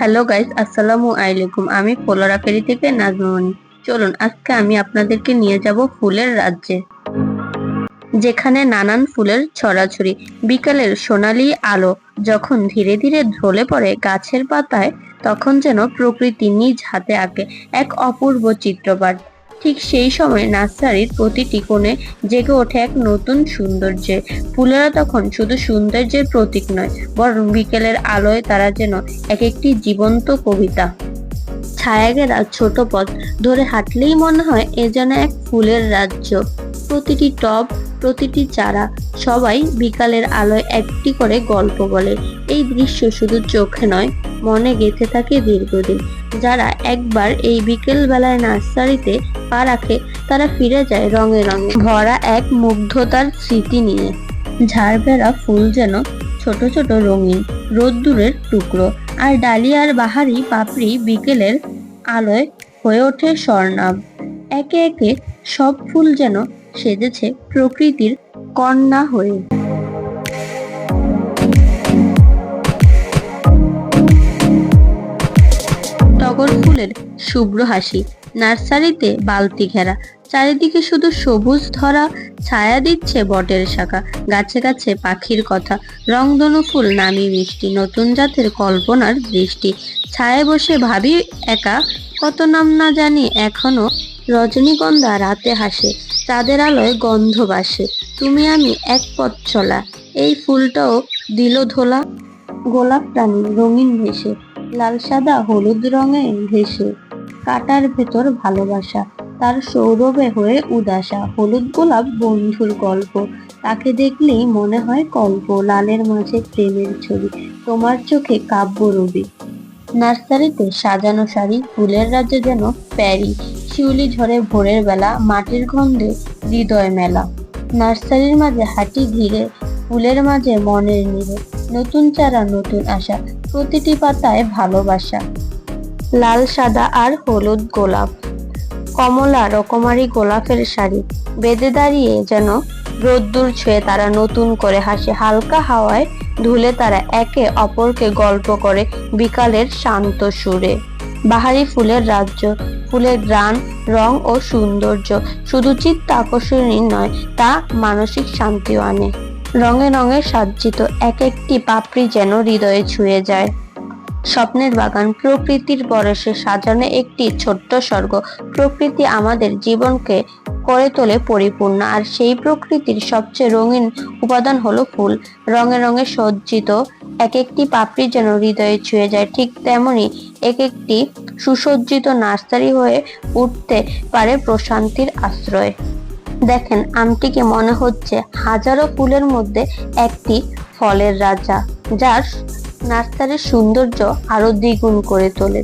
Hello guys আসসালামু আলাইকুম আমি ফোলারা ফেরি থেকে নাজমনি চলুন, আজকে আমি আপনাদেরকে নিয়ে যাব ফুলের রাজ্যে, যেখানে নানান ফুলের ছড়াছড়ি। বিকালের সোনালি আলো যখন ধীরে ধীরে ঢলে পড়ে গাছের পাতায়, তখন যেন প্রকৃতি নিজ হাতে আঁকে এক অপূর্ব চিত্রপাট ঠিক সেই সময় নার্সারির প্রতিটি কোণে জেগে ওঠে এক নতুন সৌন্দর্যে। ফুলেরা তখন শুধু সৌন্দর্যের প্রতীক নয়, বরং বিকেলের আলোয় তারা যেন এক একটি জীবন্ত কবিতা। ছায়াঘেরা ছোট পথ ধরে হাঁটলেই মনে হয় এ যেন এক ফুলের রাজ্য। প্রতিটি টব, প্রতিটি চারা, সবাই বিকালের আলোয় একটি করে গল্প বলে। এই দৃশ্য শুধু চোখে নয় মনে গেঁথে থাকে দীর্ঘদিন। যারা একবার এই বিকেল বেলায় নার্সারিতে পা রাখে, তারা ফিরে যায় রঙে রঙে। ভরা এক মুগ্ধতার স্মৃতি নিয়ে। ঝাড়বেরা ফুল যেন ছোট ছোট রঙিন, রোদ্দুরের টুকরো। আর ডালিয়ার বাহারি পাপড়ি বিকেলের আলোয় হয়ে ওঠে স্বর্ণাভ। একে একে সব ফুল যেন সেজেছে প্রকৃতির কন্যা হয়ে। টগর ফুলের শুভ্র হাসি। নার্সারিতে বালতি ঘেরা। চারিদিকে শুধু সবুজ ধরা ছায়া দিচ্ছে বটের শাখা। গাছে গাছে পাখির কথা। রংধনু ফুল নামি মিষ্টি। নতুন জাতের কল্পনার দৃষ্টি। ছায়ে বসে ভাবি একা, কত নাম না জানি এখনও রজনীগন্ধা রাতে হাসে। চাঁদের আলোয় গন্ধ বাসে। তুমি আমি এক পথ চলা। এই ফুলটাও দিল ধোলা গোলাপ প্রাণী রঙিন ভেসে। লাল, সাদা, হলুদ রঙে ভেসে। কাটার ভেতর ভালোবাসা, তার সৌরভে হয়ে উদাসা। হলুদ গোলাপ বন্ধুর গল্প, তাকে দেখলেই মনে হয় কল্প। লালের মাঝে প্রেমের ছবি, তোমার চোখে কাব্য রবি। নার্সারিতে সাজানো শাড়ি, ফুলের রাজ্যে যেন প্যারি। শিউলি ঝরে ভোরের বেলা, মাটির গন্ধে হৃদয় মেলা। নার্সারির মাঝে হাঁটি ঘিরে ফুলের মাঝে মনের নিরে, নতুন চারা, নতুন আশা, প্রতিটি পাতায় ভালোবাসা। লাল, সাদা আর হলুদ গোলাপ। কমলা, রকমারি গোলাপের শাড়ি, বেঁধে দাঁড়িয়ে যেন রোদ্দুর ছুঁয়ে তারা নতুন করে হাসে। হালকা হাওয়ায় ধুলে তারা একে অপরকে গল্প করে বিকালের শান্ত সুরে। বাহারি ফুলের রাজ্য, ফুলের গ্রান, রং ও সৌন্দর্য, শুধু চিত্ত আকর্ষণী নয়, তা মানসিক শান্তিও আনে। রঙে রঙে সাজ্জিত এক একটি পাপড়ি যেন হৃদয়ে ছুঁয়ে যায়। স্বপ্নের বাগান প্রকৃতির পরশে সাজানো একটি ছোট্ট স্বর্গ। প্রকৃতি আমাদের জীবনকে করে তোলে পরিপূর্ণ, আর সেই প্রকৃতির সবচেয়ে রঙিন উপাদান হলো ফুল। রঙে রঙে সজ্জিত এক একটি পাপড়ি যেন হৃদয়ে ছুঁয়ে যায়। ঠিক তেমনি এক একটি সুসজ্জিত নার্সারি হয়ে উঠতে পারে প্রশান্তির আশ্রয়। দেখেন, আমটিকে মনে হচ্ছে হাজারো ফুলের মধ্যে একটি ফলের রাজা, যার নার্সারির সৌন্দর্য আরও দ্বিগুণ করে তোলে।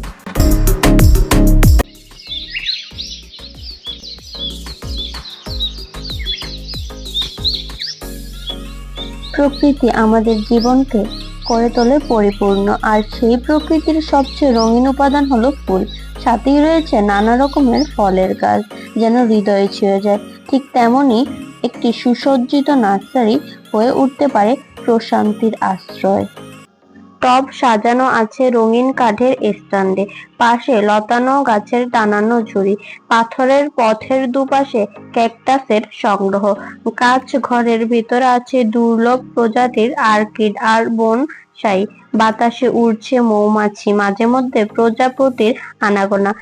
প্রকৃতি আমাদের জীবনকে করে তোলে পরিপূর্ণ। আর সেই প্রকৃতির সবচেয়ে রঙিন উপাদান হলো ফুল। সাথেই রয়েছে নানা রকমের ফলের গাছ, যেন হৃদয়ে ছুঁয়ে যায়। ঠিক তেমনি একটি সুসজ্জিত নার্সারি হয়ে উঠতে পারে প্রশান্তির আশ্রয়। টব সাজানো আছে রঙিন কাঠের স্ট্যান্ডে। পাশে লতানো গাছের টানানো ঝুড়ি। পাথরের পথের দুপাশে ক্যাকটাসের সংগ্রহ। কাঁচ ঘরের ভিতরে আছে দুর্লভ প্রজাতির আর্কিড আর বনসাই। বাতাসে উড়ছে মৌমাছি, মাঝে মধ্যে প্রজাপতির আনাগোনা।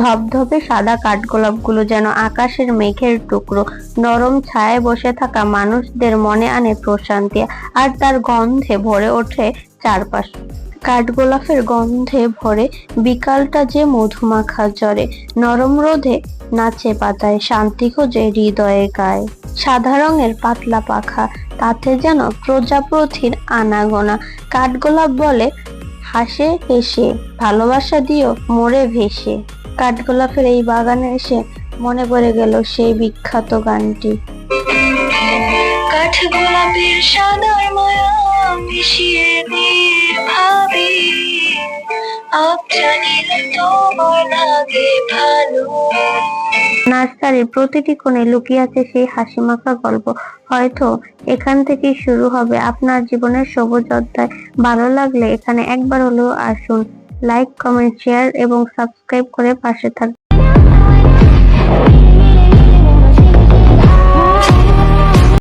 ধবধবে সাদা কাঠগোলাপগুলো যেন আকাশের মেঘের টুকরো। নরম ছায়ায় বসে থাকা মানুষদের মনে আনে প্রশান্তি, আর তার গন্ধে ভরে ওঠে চারপাশ। কাঠগোলাপের গন্ধে ভরে বিকালটা যে মধুমাখা জ্বরে, নরম রোধে নাচে পাতায় শান্তি খোঁজে হৃদয়ে গায়ে। সাদা রঙের পাতলা পাখা, তাতে যেন প্রজাপতির আনাগোনা। কাঠগোলাপ বলে, হাসে, হেসে, ভালোবাসা দিও মোরে ভেসে। কাঠগোলাপের এই বাগানে এসে মনে পড়ে গেল সেই বিখ্যাত গানটি। কাঠ গোলাপের সাদার মায়া মিশিয়ে ভাবি প্রতিটি কোণে লুকিয়ে আছে সেই হাসি মাখা গল্প। হয়তো এখান থেকেই শুরু হবে আপনার জীবনের সবুজ অধ্যায়। ভালো লাগলে এখানে একবার হলেও আসুন। লাইক কমেন্ট শেয়ার এবং সাবস্ক্রাইব করে পাশে থাকবেন